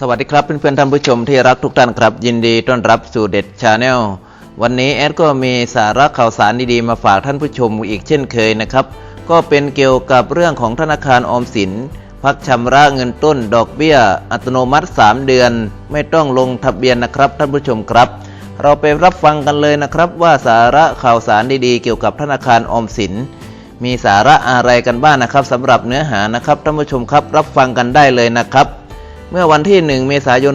สวัสดีครับเพื่อนๆท่านผู้ชมที่รักทุกท่านครับ ยินดีต้อนรับสู่เด็ดชาแนลวันนี้แอดก็มีสาระข่าวสารดีๆมาฝากท่านผู้ชมอีกเช่นเคยนะครับ ก็เป็นเกี่ยวกับเรื่องของธนาคารออมสิน พักชำระเงินต้นดอกเบี้ย อัตโนมัติ 3 เดือน ไม่ต้องลงทะเบียนนะครับ ท่านผู้ชมครับ เราไปรับฟังกันเลยนะครับ ว่าสาระข่าวสารดีๆ เกี่ยวกับธนาคารออมสิน มีสาระอะไรกันบ้างนะครับสำหรับเนื้อหานะครับท่านผู้ชมครับ รับฟังกันได้เลยนะครับ เมื่อวันที่ 1 เมษายน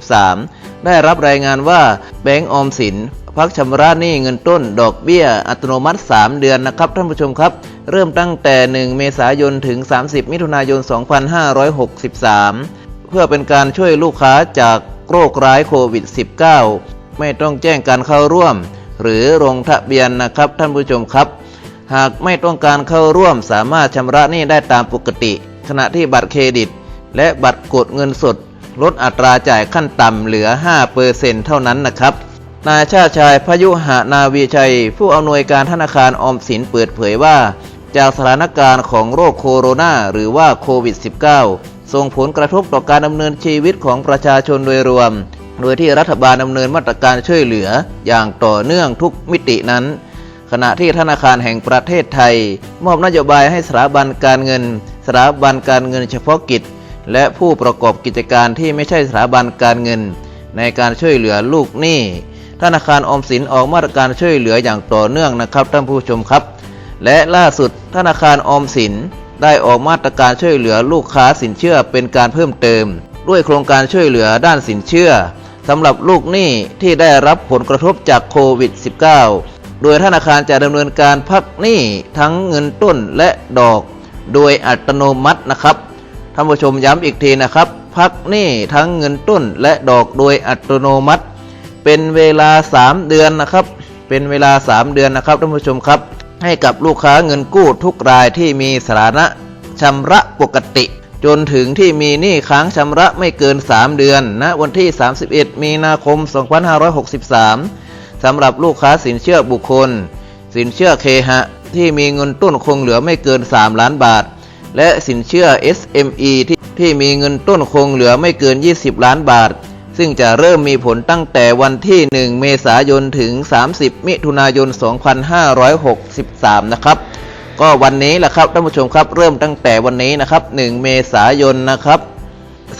2563 ได้รับรายงานว่าแบงก์ออมสินพักชำระหนี้เงินต้นดอกเบี้ยอัตโนมัติ 3 เดือนนะครับท่านผู้ชมครับ เริ่มตั้งแต่ 1 เมษายนถึง 30 มิถุนายน 2563 เพื่อเป็นการช่วยลูกค้าจากโรคร้ายโควิด -19 ไม่ต้องแจ้งการเข้าร่วม หรือลงทะเบียนนะครับท่านผู้ชมครับ หากไม่ต้องการเข้าร่วมสามารถชำระหนี้ได้ตามปกติ ขณะที่บัตรเครดิต และบัตรกดเงินสด ลดอัตราจ่ายขั้นต่ำเหลือ 5%เท่านั้นนะครับ นายชาชายพยุหานาวีชัย ผู้อำนวยการธนาคารออมสินเปิดเผยว่า จากสถานการณ์ของโรคโคโรนาหรือว่าโควิด -19 ส่งผลกระทบต่อการดำเนินชีวิตของประชาชนโดยรวม โดยที่รัฐบาลดำเนินมาตรการช่วยเหลือ อย่างต่อเนื่องทุกมิตินั้นขณะที่ธนาคารแห่งประเทศไทย มอบนโยบายให้สถาบันการเงิน สถาบันการเงินเฉพาะกิจ และผู้ประกอบกิจการที่ไม่ใช่สถาบันการเงิน ในการช่วยเหลือลูกหนี้ ธนาคารออมสินออกมาตรการช่วยเหลืออย่างต่อเนื่องนะครับท่านผู้ชมครับ และล่าสุดธนาคารออมสินได้ออกมาตรการช่วยเหลือลูกค้าสินเชื่อเป็นการเพิ่มเติม ด้วยโครงการช่วยเหลือด้านสินเชื่อสำหรับลูกหนี้ที่ได้รับผลกระทบจากโควิด -19 โดยธนาคารจะดำเนินการพักหนี้ทั้งเงินต้นและดอก โดยอัตโนมัตินะครับ ท่านผู้ชมย้ำอีกทีนะครับ พักหนี้ทั้งเงินต้นและดอกโดยอัตโนมัติ เป็นเวลา 3 เดือนนะครับ เป็นเวลา 3 เดือนนะครับท่านผู้ชมครับ ให้กับลูกค้าเงินกู้ทุกรายที่มีสถานะชำระปกติ จนถึงที่มีหนี้ค้างชำระไม่เกิน 3 เดือนณวันที่ 31 มีนาคม 2563สำหรับลูกค้าสินเชื่อบุคคล สินเชื่อเคหะที่มีเงินต้นคงเหลือไม่เกิน 3 ล้านบาท และสินเชื่อ SME ที่ที่มีเงินต้นคงเหลือไม่เกิน 20 ล้านบาท ซึ่งจะเริ่มมีผลตั้งแต่วันที่ 1 เมษายนถึง 30 มิถุนายน 2563 นะครับ ก็วันนี้แหละครับท่านผู้ชมครับเริ่มตั้งแต่วันนี้นะครับ 1 เมษายนนะครับ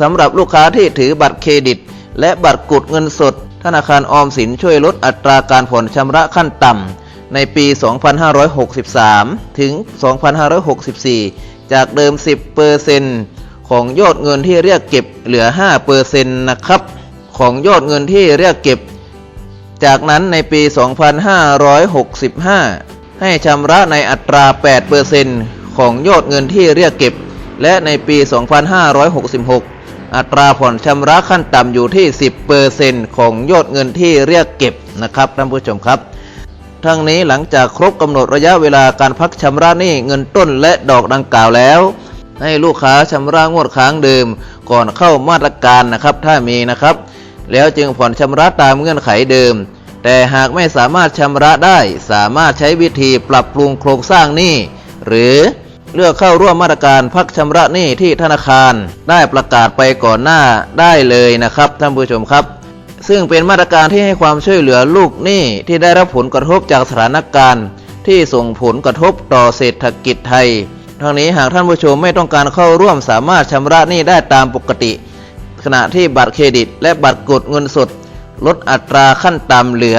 สำหรับลูกค้าที่ถือบัตรเครดิต และบัตรกดเงินสด ธนาคารออมสินช่วยลดอัตราการผ่อนชำระขั้นต่ำในปี 2563 ถึง 2564 จากเดิม 10%ของยอดเงินที่เรียกเก็บเหลือ 5%นะครับ ของยอดเงินที่เรียกเก็บ จากนั้นในปี 2565 ให้ชำระในอัตรา 8%ของยอดเงินที่เรียกเก็บ และในปี 2566 อัตราผ่อนชำระขั้นต่ำอยู่ที่ 10%ของยอดเงินที่เรียกเก็บนะครับท่านผู้ชมครับ ทั้งนี้หลังจากครบกำหนดระยะเวลาการพักชำระหนี้เงินต้นและดอกดังกล่าวแล้ว ให้ลูกค้าชำระงวดค้างเดิมก่อนเข้ามาตรการนะครับถ้ามีนะครับ แล้วจึงผ่อนชำระตามเงื่อนไขเดิม แต่หากไม่สามารถชำระได้ สามารถใช้วิธีปรับปรุงโครงสร้างหนี้หรือเลือกเข้าร่วมมาตรการพักชำระหนี้ที่ธนาคาร ได้ประกาศไปก่อนหน้าได้เลยนะครับท่านผู้ชมครับ ซึ่งเป็นมาตรการที่ให้ความช่วยเหลือลูกหนี้ที่ได้รับผลกระทบจากสถานการณ์ ที่ส่งผลกระทบต่อเศรษฐกิจไทยทั้งนี้หากท่านผู้ชมไม่ต้องการเข้าร่วมสามารถชำระหนี้ได้ตามปกติ ขณะที่บัตรเครดิต และบัตรกดเงินสด ลดอัตราขั้นต่ำเหลือ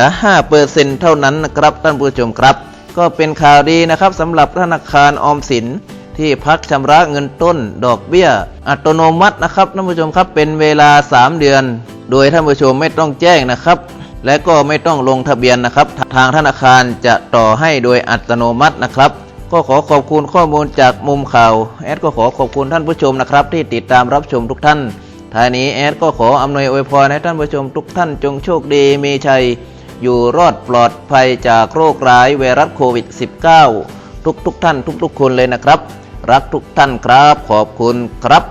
5%เท่านั้นนะครับท่านผู้ชมครับ ก็เป็นข่าวดีนะครับสำหรับธนาคารออมสินที่พักชำระเงินต้น ดอกเบี้ย อัตโนมัตินะครับท่านผู้ชมครับเป็นเวลา 3 เดือน โดยท่านผู้ชมไม่ต้องแจ้งนะครับ และก็ไม่ต้องลงทะเบียนนะครับ ทางธนาคารจะต่อให้โดยอัตโนมัตินะครับ ก็ขอขอบคุณข้อมูลจากมุมข่าวแอดก็ขอขอบคุณท่านผู้ชมนะครับ ที่ติดตามรับชมทุกท่านท้ายนี้แอดก็ขออำนวยอวยพรให้ท่านผู้ชมทุกท่านจงโชคดีมีชัย อยู่รอดปลอดภัยจากโรคร้ายไวรัสโควิด -19 ทุกทุกๆท่านทุกๆคนเลยนะครับ รักทุกท่านครับขอบคุณครับ